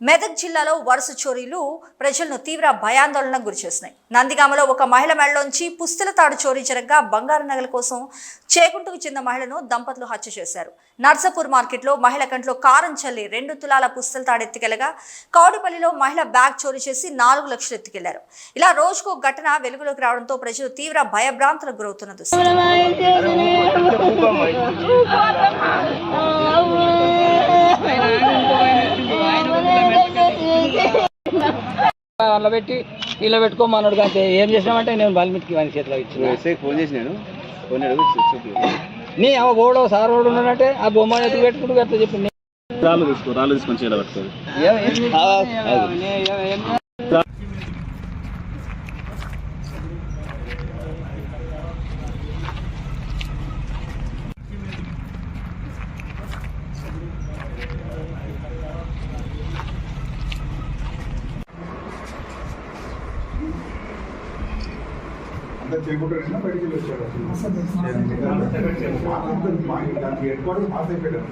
మెదక్ జిల్లాలో వరుస చోరీలు ప్రజలను తీవ్ర భయాందోళనకు గురిచేస్తున్నాయి నందిగామలో ఒక మహిళ మెడలోంచి పుస్తల తాడు చోరీ జరగగా బంగారు నగల కోసం చేకుంటుకు చెందిన మహిళను దంపతులు హత్య చేశారు. నర్సపూర్ మార్కెట్లో మహిళ కంట్లో కారం చల్లి రెండు తులాల పుస్తల తాడు ఎత్తుకెళ్ళగా కౌడిపల్లిలో మహిళ బ్యాగ్ చోరీ చేసి నాలుగు లక్షలు ఎత్తుకెళ్ళారు. ఇలా రోజుకు ఘటన వెలుగులోకి రావడంతో ప్రజలు తీవ్ర భయభ్రాంతులకు గురవుతున్న అట్లా పెట్టి ఇలా పెట్టుకోమన్నాడు అంతే ఏం చేసినామంటే నేను వాల్మీకి వాని చేతిలో ఇచ్చిన ఫోన్ చేసినాను ఫోన్ అడుగు చెప్పు నీ అవ ఓడో సార్ ఓడు ఉన్నాడంటే ఆ బొమ్మ ఎత్తుకు పెట్టుకుంటూ అట్లా చెప్పి రాళ్ళు తీసుకో రాళ్ళు తీసుకొని చీల పట్టుకోదు అంతా చేయకుండా బయటికి వెళ్ళి వచ్చాడు దానికి హెడ్ క్వార్టర్ పాస్ అయిపోయాడు